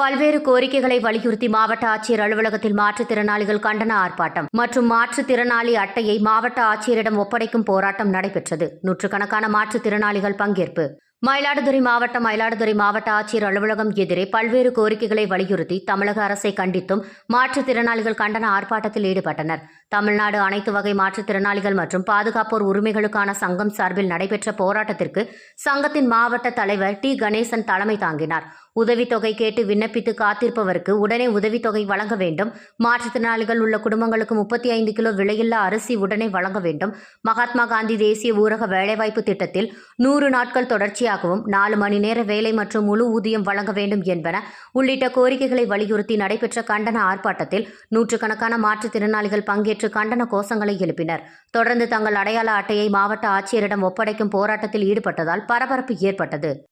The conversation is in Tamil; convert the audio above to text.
பல்வேறு கோரிக்கைகளை வலியுறுத்தி மாவட்ட ஆட்சியர் அலுவலகத்தில் மாற்றுத்திறனாளிகள் கண்டன ஆர்ப்பாட்டம் மற்றும் மாற்றுத்திறனாளி அட்டையை மாவட்ட ஆட்சியரிடம் ஒப்படைக்கும் போராட்டம் நடைபெற்றது. நூற்றுக்கணக்கான மாற்றுத்திறனாளிகள் பங்கேற்பு. மயிலாடுதுறை மாவட்டம் மயிலாடுதுறை மாவட்ட ஆட்சியர் அலுவலகம் எதிரே பல்வேறு கோரிக்கைகளை வலியுறுத்தி தமிழக அரசை கண்டித்தும் மாற்றுத்திறனாளிகள் கண்டன ஆர்ப்பாட்டத்தில் ஈடுபட்டனர். தமிழ்நாடு அனைத்து வகை மாற்றுத்திறனாளிகள் மற்றும் பாதுகாப்போர் உரிமைகளுக்கான சங்கம் சார்பில் நடைபெற்ற போராட்டத்திற்கு சங்கத்தின் மாவட்ட தலைவர் டி. கணேசன் தலைமை தாங்கினார். உதவித்தொகை கேட்டு விண்ணப்பித்து காத்திருப்பவருக்கு உடனே உதவித்தொகை வழங்க வேண்டும். மாற்றுத்திறனாளிகள் உள்ள குடும்பங்களுக்கு முப்பத்தி ஐந்து கிலோ விலையில்லா அரிசி உடனே வழங்க வேண்டும். மகாத்மா காந்தி தேசிய ஊரக வேலைவாய்ப்பு திட்டத்தில் நூறு நாட்கள் தொடர்ச்சியாகவும் நாலு மணி நேர வேலை மற்றும் முழு ஊதியம் வழங்க வேண்டும் என்பன உள்ளிட்ட கோரிக்கைகளை வலியுறுத்தி நடைபெற்ற கண்டன ஆர்ப்பாட்டத்தில் நூற்றுக்கணக்கான மாற்றுத்திறனாளிகள் பங்கேற்று கண்டன கோஷங்களை எழுப்பினர். தொடர்ந்து தங்கள் அடையாள அட்டையை மாவட்ட ஆட்சியரிடம் ஒப்படைக்கும் போராட்டத்தில் ஈடுபட்டதால் பரபரப்பு ஏற்பட்டது.